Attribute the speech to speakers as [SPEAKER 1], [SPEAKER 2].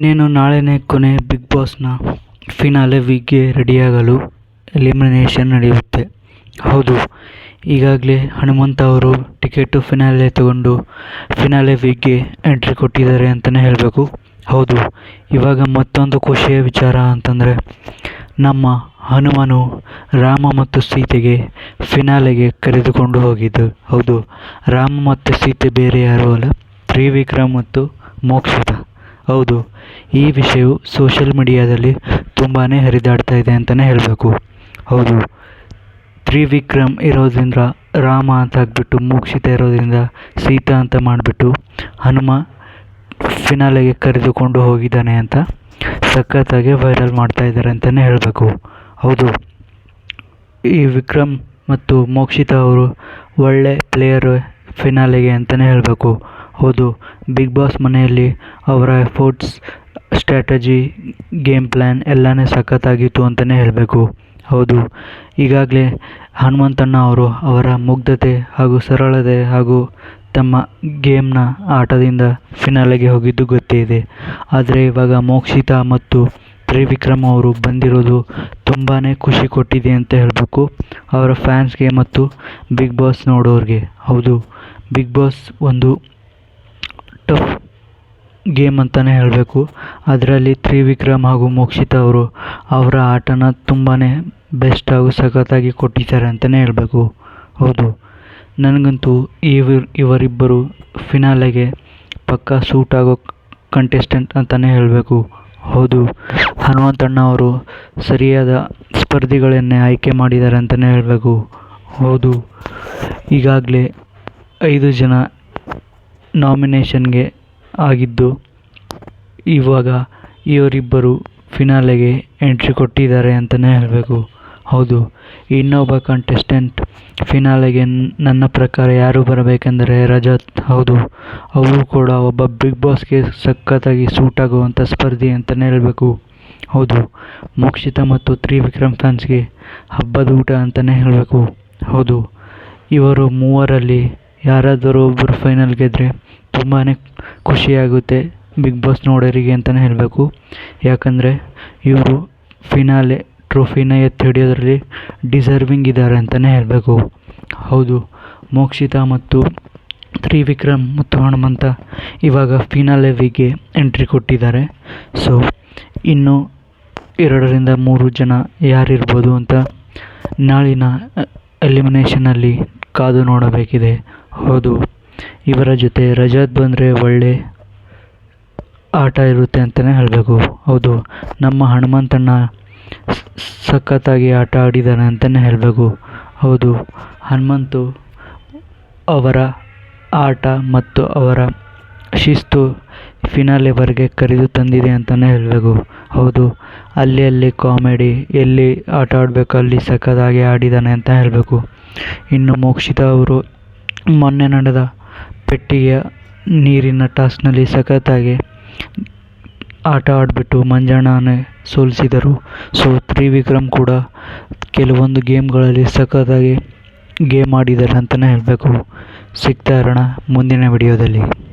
[SPEAKER 1] ಇನ್ನೇನು ನಾಳೆನೇ ಕೊನೆ ಬಿಗ್ ಬಾಸ್ನ ಫಿನಾಲೆ ವೀಕ್ಗೆ ರೆಡಿಯಾಗಲು ಎಲಿಮಿನೇಷನ್ ನಡೆಯುತ್ತೆ. ಹೌದು, ಈಗಾಗಲೇ ಹನುಮಂತ ಅವರು ಟಿಕೆಟು ಫಿನಾಲೆ ತಗೊಂಡು ಫಿನಾಲೆ ವೀಕ್ಗೆ ಎಂಟ್ರಿ ಕೊಟ್ಟಿದ್ದಾರೆ ಅಂತಲೇ ಹೇಳಬೇಕು. ಹೌದು, ಇವಾಗ ಮತ್ತೊಂದು ಖುಷಿಯ ವಿಚಾರ ಅಂತಂದರೆ, ನಮ್ಮ ಹನುಮನು ರಾಮ ಮತ್ತು ಸೀತೆಗೆ ಫಿನಾಲೆಗೆ ಕರೆದುಕೊಂಡು ಹೋಗಿದ್ದು. ಹೌದು, ರಾಮ ಮತ್ತು ಸೀತೆ ಬೇರೆ ಯಾರೂ ಅಲ್ಲ? ತ್ರಿವಿಕ್ರಮ್ ಮತ್ತು ಮೋಕ್ಷಿತ ಹೌದು ಈ ವಿಷಯವು ಸೋಷಲ್ ಮೀಡಿಯಾದಲ್ಲಿ ತುಂಬಾ ಹರಿದಾಡ್ತಾ ಇದೆ ಅಂತಲೇ ಹೇಳಬೇಕು. ಹೌದು. ತ್ರಿವಿಕ್ರಮ್ ಇರೋದ್ರಿಂದ ರಾಮ ಅಂತ ಹಾಕ್ಬಿಟ್ಟು ಮೋಕ್ಷಿತ ಇರೋದ್ರಿಂದ ಸೀತಾ ಅಂತ ಮಾಡಿಬಿಟ್ಟು ಹನುಮ ಫಿನಾಲೆಗೆ ಕರೆದುಕೊಂಡು ಹೋಗಿದ್ದಾನೆ ಅಂತ ಸಖತ್ತಾಗಿ ವೈರಲ್ ಮಾಡ್ತಾ ಇದ್ದಾರೆ ಅಂತಲೇ ಹೇಳಬೇಕು. ಹೌದು. ಈ ವಿಕ್ರಮ್ ಮತ್ತು ಮೋಕ್ಷಿತ ಅವರು ಒಳ್ಳೆ ಪ್ಲೇಯರು ಫಿನಾಲೆಗೆ ಅಂತಲೇ ಹೇಳಬೇಕು. ಹೌದು. ಬಿಗ್ ಬಾಸ್ ಮನೆಯಲ್ಲಿ ಅವರ ಎಫೋರ್ಟ್ಸ್ ಸ್ಟ್ರಾಟಜಿ ಗೇಮ್ ಪ್ಲ್ಯಾನ್ ಎಲ್ಲನೇ ಸಖತ್ತಾಗಿತ್ತು ಅಂತಲೇ ಹೇಳಬೇಕು. ಹೌದು. ಈಗಾಗಲೇ ಹನುಮಂತಣ್ಣ ಅವರು ಅವರ ಮುಗ್ಧತೆ ಹಾಗೂ ಸರಳತೆ ಹಾಗೂ ತಮ್ಮ ಗೇಮ್ನ ಆಟದಿಂದ ಫಿನಾಲೆಗೆ ಹೋಗಿದ್ದು ಗೊತ್ತೇ ಇದೆ. ಆದರೆ ಇವಾಗ ಮೋಕ್ಷಿತಾ ಮತ್ತು ತ್ರಿವಿಕ್ರಮ್ ಅವರು ಬಂದಿರೋದು ತುಂಬಾ ಖುಷಿ ಕೊಟ್ಟಿದೆ ಅಂತ ಹೇಳಬೇಕು ಅವರ ಫ್ಯಾನ್ಸ್ಗೆ ಮತ್ತು ಬಿಗ್ ಬಾಸ್ ನೋಡೋರಿಗೆ. ಹೌದು. ಬಿಗ್ ಬಾಸ್ ಒಂದು ಗೇಮ್ ಅಂತಲೇ ಹೇಳಬೇಕು. ಅದರಲ್ಲಿ ತ್ರಿವಿಕ್ರಮ್ ಹಾಗೂ ಮೋಕ್ಷಿತ ಅವರು ಅವರ ಆಟನ ತುಂಬಾ ಬೆಸ್ಟ್ ಹಾಗೂ ಸಖತ್ತಾಗಿ ಕೊಟ್ಟಿದ್ದಾರೆ ಅಂತಲೇ ಹೇಳಬೇಕು. ಹೌದು. ನನಗಂತೂ ಇವರು ಇವರಿಬ್ಬರು ಫಿನಾಲೆಗೆ ಪಕ್ಕಾ ಸೂಟ್ ಆಗೋ ಕಂಟೆಸ್ಟೆಂಟ್ ಅಂತಲೇ ಹೇಳಬೇಕು. ಹೌದು. ಹನುಮಂತಣ್ಣ ಅವರು ಸರಿಯಾದ ಸ್ಪರ್ಧಿಗಳನ್ನೇ ಆಯ್ಕೆ ಮಾಡಿದ್ದಾರೆ ಅಂತಲೇ ಹೇಳಬೇಕು. ಹೌದು. ಈಗಾಗಲೇ ಐದು ಜನ ನಾಮಿನೇಷನ್ಗೆ ಆಗಿದ್ದು, ಇವಾಗ ಇವರಿಬ್ಬರು ಫಿನಾಲೆಗೆ ಎಂಟ್ರಿ ಕೊಟ್ಟಿದ್ದಾರೆ ಅಂತಲೇ ಹೇಳಬೇಕು. ಹೌದು, ಇನ್ನೊಬ್ಬ ಕಂಟೆಸ್ಟೆಂಟ್ ಫಿನಾಲೆಗೆ ನನ್ನ ಪ್ರಕಾರ ಯಾರು ಬರಬೇಕೆಂದರೆ ರಜತ್. ಹೌದು, ಅವರು ಕೂಡ ಒಬ್ಬ ಬಿಗ್ ಬಾಸ್ಗೆ ಸಖತ್ತಾಗಿ ಸೂಟ್ ಆಗುವಂಥ ಸ್ಪರ್ಧಿ ಅಂತಲೇ ಹೇಳಬೇಕು. ಹೌದು, ಮೋಕ್ಷಿತ ಮತ್ತು ತ್ರಿವಿಕ್ರಮ್ ಫ್ಯಾನ್ಸ್ಗೆ ಹಬ್ಬದ ಊಟ ಅಂತಲೇ ಹೇಳಬೇಕು. ಹೌದು, ಇವರು ಮೂವರಲ್ಲಿ ಯಾರಾದರೂ ಒಬ್ಬರು ಫೈನಲ್ ಗೆದ್ದರೆ ತುಂಬಾ ಖುಷಿಯಾಗುತ್ತೆ ಬಿಗ್ ಬಾಸ್ ನೋಡೋರಿಗೆ ಅಂತಲೇ ಹೇಳಬೇಕು. ಯಾಕಂದರೆ ಇವರು ಫಿನಾಲೆ ಟ್ರೋಫಿನ ಎತ್ತಿ ಹಿಡಿಯೋದ್ರಲ್ಲಿ ಡಿಸರ್ವಿಂಗ್ ಇದ್ದಾರೆ ಅಂತಲೇ ಹೇಳಬೇಕು. ಹೌದು, ಮೋಕ್ಷಿತಾ ಮತ್ತು ತ್ರಿವಿಕ್ರಮ್ ಮತ್ತು ಹನುಮಂತ ಇವಾಗ ಫಿನಾಲೆ ಎಂಟ್ರಿ ಕೊಟ್ಟಿದ್ದಾರೆ. ಸೊ ಇನ್ನು ಎರಡರಿಂದ ಮೂರು ಜನ ಯಾರಿರ್ಬೋದು ಅಂತ ನಾಳಿನ ಎಲಿಮಿನೇಷನಲ್ಲಿ ಕಾದು ನೋಡಬೇಕಿದೆ. ಹೌದು. ಇವರ ಜೊತೆ ರಜತ್ ಬಂದರೆ ಒಳ್ಳೆ ಆಟ ಇರುತ್ತೆ ಅಂತಲೇ ಹೇಳಬೇಕು. ಹೌದು, ನಮ್ಮ ಹನುಮಂತಣ್ಣ ಸಖತ್ತಾಗಿ ಆಟ ಆಡಿದ್ದಾನೆ ಅಂತಲೇ ಹೇಳಬೇಕು. ಹೌದು, ಹನುಮಂತು ಅವರ ಆಟ ಮತ್ತು ಅವರ ಶಿಸ್ತು ಫಿನಾಲೆವರೆಗೆ ಕರೆದು ತಂದಿದೆ ಅಂತಲೇ ಹೇಳಬೇಕು. ಹೌದು, ಅಲ್ಲಿ ಅಲ್ಲಿ ಕಾಮಿಡಿ, ಎಲ್ಲಿ ಆಟ ಆಡಬೇಕು, ಅಲ್ಲಿ ಸಖತ್ತಾಗಿ ಆಡಿದ್ದಾನೆ ಅಂತ ಹೇಳಬೇಕು. ಇನ್ನು ಮೋಕ್ಷಿತ ಅವರು ಮೊನ್ನೆ ನಡೆದ ಪೆಟ್ಟಿಗೆಯ ನೀರಿನ ಟಾಸ್ಕ್ನಲ್ಲಿ ಸಖತ್ತಾಗಿ ಆಟ ಆಡಿಬಿಟ್ಟು ಮಂಜಣ್ಣನೇ ಸೋಲಿಸಿದರು. ಸೊ, ತ್ರಿವಿಕ್ರಮ್ ಕೂಡ ಕೆಲವೊಂದು ಗೇಮ್ಗಳಲ್ಲಿ ಸಖತ್ತಾಗಿ ಗೇಮ್ ಆಡಿದ್ದಾರೆ ಅಂತಲೇ ಹೇಳಬೇಕು. ಸಿಗ್ತಾ ಇರೋಣ ಮುಂದಿನ ವಿಡಿಯೋದಲ್ಲಿ.